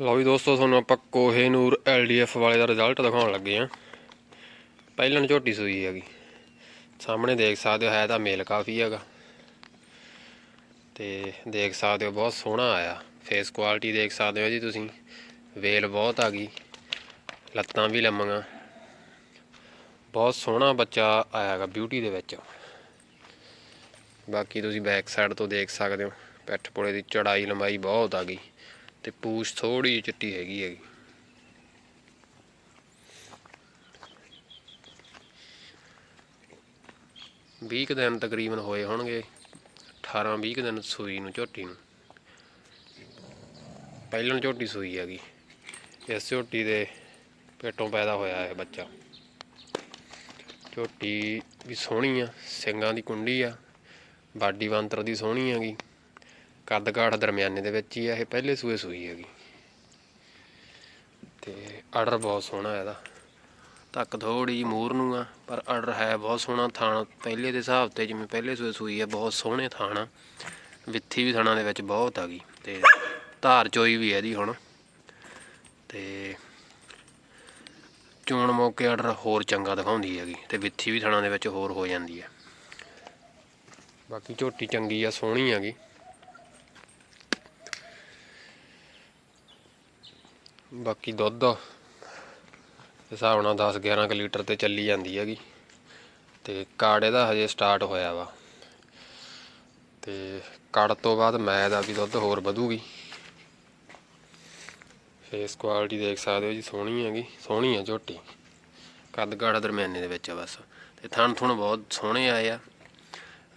ਲਓ ਜੀ ਦੋਸਤੋ, ਤੁਹਾਨੂੰ ਆਪਾਂ ਕੋਹੇ ਨੂਰ ਐਲਡੀਐਫ ਵਾਲੇ ਦਾ ਰਿਜ਼ਲਟ ਦਿਖਾਉਣ ਲੱਗੇ ਆ ਪਹਿਲਾਂ ਨੂੰ ਝੋਟੀ ਸੂਈ ਹੈਗੀ। ਸਾਹਮਣੇ ਦੇਖ ਸਕਦੇ ਹੋ, ਹੈ ਤਾਂ ਮੇਲ ਕਾਫੀ ਹੈਗਾ। ਤੇ ਦੇਖ ਸਕਦੇ ਹੋ, ਬਹੁਤ ਸੋਹਣਾ ਆਇਆ। ਫੇਸ ਕੁਆਲਿਟੀ ਦੇਖ ਸਕਦੇ ਹੋ ਜੀ ਤੁਸੀਂ। ਵੇਲ ਬਹੁਤ ਆ ਗਈ। ਲੱਤਾਂ ਵੀ ਲੰਮੀਆਂ। ਬਹੁਤ ਸੋਹਣਾ ਬੱਚਾ ਆਇਆਗਾ ਬਿਊਟੀ ਦੇ ਵਿੱਚ। ਬਾਕੀ ਤੁਸੀਂ ਬੈਕ ਸਾਈਡ ਤੋਂ ਦੇਖ ਸਕਦੇ ਹੋ, ਪਿੱਠ ਪੁੜੇ ਦੀ ਚੜਾਈ ਲੰਬਾਈ ਬਹੁਤ ਆ ਗਈ। ਤੇ ਪੂਛ ਥੋੜੀ ਜਿਹੀ ਚਿੱਟੀ ਹੈਗੀ ਹੈਗੀ। ਵੀਹ ਕੁ ਦਿਨ ਤਕਰੀਬਨ ਹੋਏ ਹੋਣਗੇ 18 20 ਕੁ ਦਿਨ ਸੂਈ ਨੂੰ, ਝੋਟੀ ਨੂੰ। ਪਹਿਲਾਂ ਝੋਟੀ ਸੂਈ ਹੈਗੀ, ਇਸ ਝੋਟੀ ਦੇ ਪੇਟੋਂ ਪੈਦਾ ਹੋਇਆ ਹੈ ਬੱਚਾ। ਝੋਟੀ ਵੀ ਸੋਹਣੀ ਆ ਸਿੰਘਾਂ ਦੀ ਕੁੰਡੀ ਆ, ਬਾਡੀ ਬੰਤਰ ਦੀ ਸੋਹਣੀ ਹੈਗੀ। ਕੱਦ ਕਾਠ ਦਰਮਿਆਨੇ ਦੇ ਵਿੱਚ ਹੀ ਆ, ਇਹ ਪਹਿਲੇ ਸੂਏ ਸੂਈ ਹੈਗੀ। ਤੇ ਆਰਡਰ ਬਹੁਤ ਸੋਹਣਾ ਇਹਦਾ। ਤੱਕ ਥੋੜੀ ਜਿਹੀ ਮੂਰ ਨੂੰ ਆ, ਪਰ ਆਰਡਰ ਹੈ ਬਹੁਤ ਸੋਹਣਾ। ਥਾਣ ਪਹਿਲੇ ਦੇ ਹਿਸਾਬ ਤੇ ਜਿਵੇਂ ਪਹਿਲੇ ਸੂਏ ਸੂਈ ਹੈ ਬਹੁਤ ਸੋਹਣੇ ਥਾਣ ਆ। ਵਿੱਥੀ ਵੀ ਥਾਣਾ ਦੇ ਵਿੱਚ ਬਹੁਤ ਆ ਗਈ ਤੇ ਧਾਰ ਚੋਈ ਵੀ ਹੈ ਇਹਦੀ ਹੁਣ। ਤੇ ਚੋਣ ਮੌਕੇ ਆਰਡਰ ਹੋਰ ਚੰਗਾ ਦਿਖਾਉਂਦੀ ਹੈਗੀ, ਤੇ ਵਿੱਥੀ ਵੀ ਥਾਣਾ ਦੇ ਵਿੱਚ ਹੋਰ ਹੋ ਜਾਂਦੀ ਹੈ। ਬਾਕੀ ਝੋਟੀ ਚੰਗੀ ਆ, ਸੋਹਣੀ ਹੈਗੀ। ਬਾਕੀ ਦੁੱਧ ਹਿਸਾਬ ਨਾਲ 10 11 ਕੁ ਲੀਟਰ ਤੇ ਚੱਲੀ ਜਾਂਦੀ ਹੈਗੀ। ਤੇ ਕਾੜ ਇਹਦਾ ਹਜੇ ਸਟਾਰਟ ਹੋਇਆ ਵਾ। ਤੇ ਕਾੜ ਤੋਂ ਬਾਅਦ ਮੈਂ ਦਾ ਵੀ ਦੁੱਧ ਹੋਰ ਵਧੂਗੀ। ਫੇਸ ਕੁਆਲਿਟੀ ਦੇਖ ਸਕਦੇ ਹੋ ਜੀ, ਸੋਹਣੀ ਹੈਗੀ, ਸੋਹਣੀ ਹੈ ਝੋਟੀ। ਕੱਦ ਕਾੜ ਦਰਮਿਆਨੇ ਦੇ ਵਿੱਚ ਆ ਬਸ। ਤੇ ਥਣ ਥੁਣ ਬਹੁਤ ਸੋਹਣੇ ਆਏ ਆ।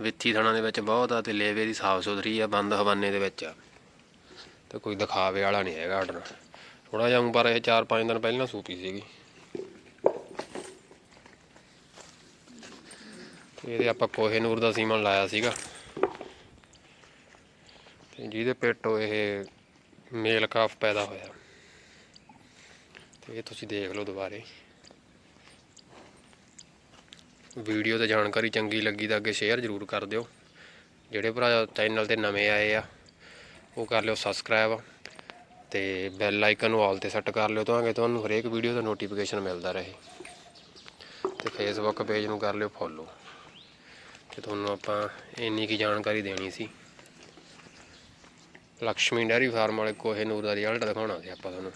ਵਿੱਥੀ ਥਣਾਂ ਦੇ ਵਿੱਚ ਬਹੁਤ ਆ ਤੇ ਲੇਵੇ ਦੀ ਸਾਫ਼ ਸੁਥਰੀ ਆ, ਬੰਦ ਹਵਾਨੇ ਦੇ ਵਿੱਚ ਆ। ਤੇ ਕੋਈ ਦਿਖਾਵੇ ਵਾਲਾ ਨਹੀਂ ਹੈਗਾ ਆਰਡਰ ਥੋੜਾ ਜਿਹਾ ਊਂ ਪਰ ਇਹ 4-5 ਦਿਨ ਪਹਿਲਾਂ ਸੂਪੀ ਸੀਗੀ। ਇਹਦੇ ਆਪਾਂ ਕੋਹੇ ਨੂਰ ਦਾ ਸੀਮਨ ਲਾਇਆ ਸੀਗਾ। ਤੇ ਜਿਹਦੇ ਪੇਟੋਂ ਇਹ ਮੇਲ ਕਾਫ ਪੈਦਾ ਹੋਇਆ। ਤੇ ਇਹ ਤੁਸੀਂ ਦੇਖ ਲਓ ਦੁਬਾਰੇ। ਵੀਡੀਓ ਤੇ ਜਾਣਕਾਰੀ ਚੰਗੀ ਲੱਗੀ ਤਾਂ ਅੱਗੇ ਸ਼ੇਅਰ ਜ਼ਰੂਰ ਕਰ ਦਿਓ। ਜਿਹੜੇ ਭਰਾ ਚੈਨਲ ਤੇ ਨਵੇਂ ਆਏ ਆ, ਉਹ ਕਰ ਲਿਓ ਸਬਸਕ੍ਰਾਈਬ। ਤੇ ਬੈਲ ਆਈਕਨ ਨੂੰ ਆਲ ਤੇ ਸੈੱਟ ਕਰ ਲਿਓ ਤਾਂ ਕਿ ਤੁਹਾਨੂੰ ਹਰੇਕ ਵੀਡੀਓ ਦਾ ਨੋਟੀਫਿਕੇਸ਼ਨ ਮਿਲਦਾ ਰਹੇ। ਤੇ ਫੇਸਬੁੱਕ ਪੇਜ ਨੂੰ ਕਰ ਲਿਓ ਫੋਲੋ ਤੇ ਤੁਹਾਨੂੰ ਆਪਾਂ ਇੰਨੀ ਕੀ ਜਾਣਕਾਰੀ ਦੇਣੀ ਸੀ। ਲక్ష్ਮੀ ਡੈਰੀ ਫਾਰਮ ਵਾਲੇ ਕੋਹੇ ਨੂਰ ਦਾ ਰਿਜ਼ਲਟ ਦਿਖਾਉਣਾ ਸੀ ਆਪਾਂ ਤੁਹਾਨੂੰ।